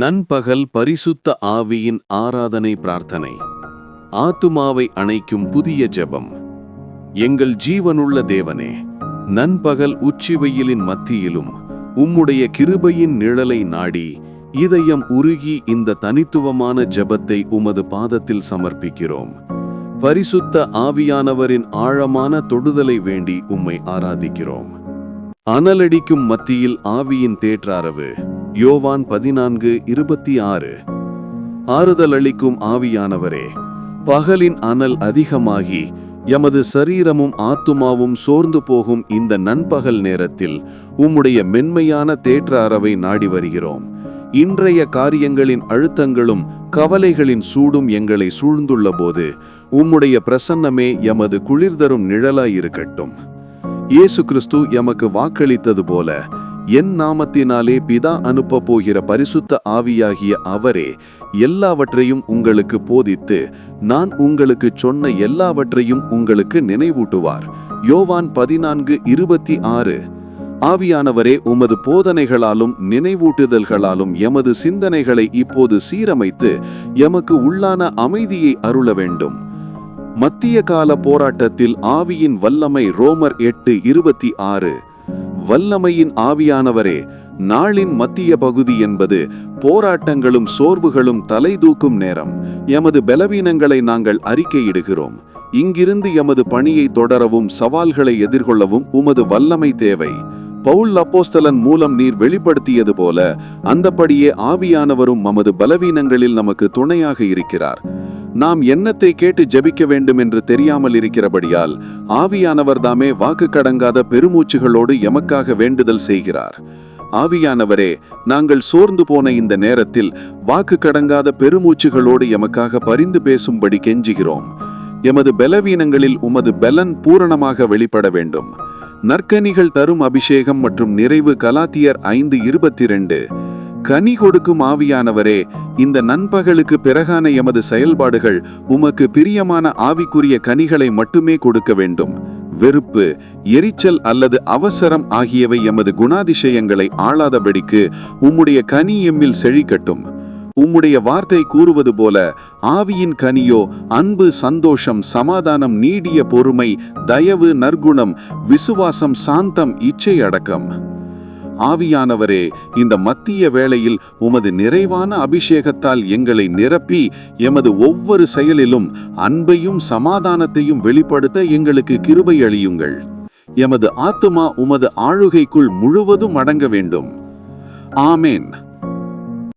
நண்பகல் பரிசுத்த ஆவியின் ஆராதனை பிரார்த்தனை. ஆத்துமாவை அணைக்கும் புதிய ஜெபம். எங்கள் ஜீவனுள்ள தேவனே நண்பகல் உச்சிவெயிலின் மத்தியிலும் உம்முடைய கிருபையின் நிழலை நாடி இதயம் உருகி இந்த தனித்துவமான ஜெபத்தை உமது பாதத்தில் சமர்ப்பிக்கிறோம். பரிசுத்த ஆவியானவரின் ஆழமான தொடுதலை வேண்டி உம்மை ஆராதிக்கிறோம். அனலடிக்கும் மத்தியில் ஆவியின் தேற்றாரவு யோவான் பதினான்கு இருபத்தி ஆறு ஆறுதல் அளிக்கும் ஆவியானவரே பகலின் அனல் அதிகமாகி எமது சரீரமும் ஆத்துமாவும் சோர்ந்து போகும் இந்த நண்பகல் நேரத்தில் உம்முடைய மென்மையான தேற்ற அறவை நாடி வருகிறோம். இன்றைய காரியங்களின் அழுத்தங்களும் கவலைகளின் சூடும் எங்களை சூழ்ந்துள்ள போது உம்முடைய பிரசன்னமே எமது குளிர்தரும் நிழலாயிருக்கட்டும். இயேசு கிறிஸ்து எமக்கு வாக்களித்தது போல என் நாமத்தினாலே பிதா அனுப்பப் போகிற பரிசுத்த ஆவியாகிய அவரே எல்லாவற்றையும் உங்களுக்கு போதித்து நான் உங்களுக்கு சொன்ன எல்லாவற்றையும் உங்களுக்கு நினைவூட்டுவார். யோவான் பதினான்கு இருபத்தி ஆறு. ஆவியானவரே உமது போதனைகளாலும் நினைவூட்டுதல்களாலும் எமது சிந்தனைகளை இப்போது சீரமைத்து எமக்கு உள்ளான அமைதியை அருள வேண்டும் மத்திய கால போராட்டத்தில் ஆவியின் வல்லமை ரோமர் எட்டு இருபத்தி ஆறு. வல்லமையின் ஆவியானவரே நாளின் மத்திய பகுதி என்பது போராட்டங்களும் சோர்வுகளும் தலை தூக்கும் நேரம். எமது பலவீனங்களை நாங்கள் அறிக்கையிடுகிறோம். இங்கிருந்து எமது பணியை தொடரவும் சவால்களை எதிர்கொள்ளவும் உமது வல்லமை தேவை. பவுல் அப்போஸ்தலன் மூலம் நீர் வெளிப்படுத்தியது போல அந்தபடியே ஆவியானவரும் நமது பலவீனங்களில் நமக்கு துணையாக இருக்கிறார். நாம் எண்ணத்தை கேட்டு ஜெபிக்க வேண்டும் என்று தெரியாமல் இருக்கிறபடியால் ஆவியானவர் தாமே வாக்கு கடங்காத பெருமூச்சுகளோடு எமக்காக வேண்டுதல் செய்கிறார். ஆவியானவரே நாங்கள் சோர்ந்து போன இந்த நேரத்தில் வாக்கு கடங்காத பெருமூச்சுகளோடு எமக்காக பரிந்து பேசும்படி கெஞ்சுகிறோம். எமது பலவீனங்களில் உமது பலன் பூரணமாக வெளிப்பட வேண்டும். நற்கனிகள் தரும் அபிஷேகம் மற்றும் நிறைவு கலாத்தியர் ஐந்து இருபத்தி ரெண்டு கனி கொடுக்கும் ஆவியானவரே இந்த நண்பகலுக்கு பிறகான எமது செயல்பாடுகள் உமக்கு பிரியமான ஆவிக்குரிய கனிகளை மட்டுமே கொடுக்க வேண்டும். வெறுப்பு எரிச்சல் அல்லது அவசரம் ஆகியவை எமது குணாதிசயங்களை ஆளாதபடிக்கு உம்முடைய கனி எம்மில் செழிக்கட்டும். உம்முடைய வார்த்தை கூறுவது போல ஆவியின் கனியோ அன்பு சந்தோஷம் சமாதானம் நீடிய பொறுமை தயவு நற்குணம் விசுவாசம் சாந்தம் இச்சை அடக்கம். ஆவியானவரே இந்த மத்திய வேளையில் உமது நிறைவான அபிஷேகத்தால் எங்களை நிரப்பி எமது ஒவ்வொரு செயலிலும் அன்பையும் சமாதானத்தையும் வெளிப்படுத்த எங்களுக்கு கிருபை அளியுங்கள். எமது ஆத்துமா உமது ஆளுகைக்குள் முழுவதும் அடங்க வேண்டும். ஆமேன்.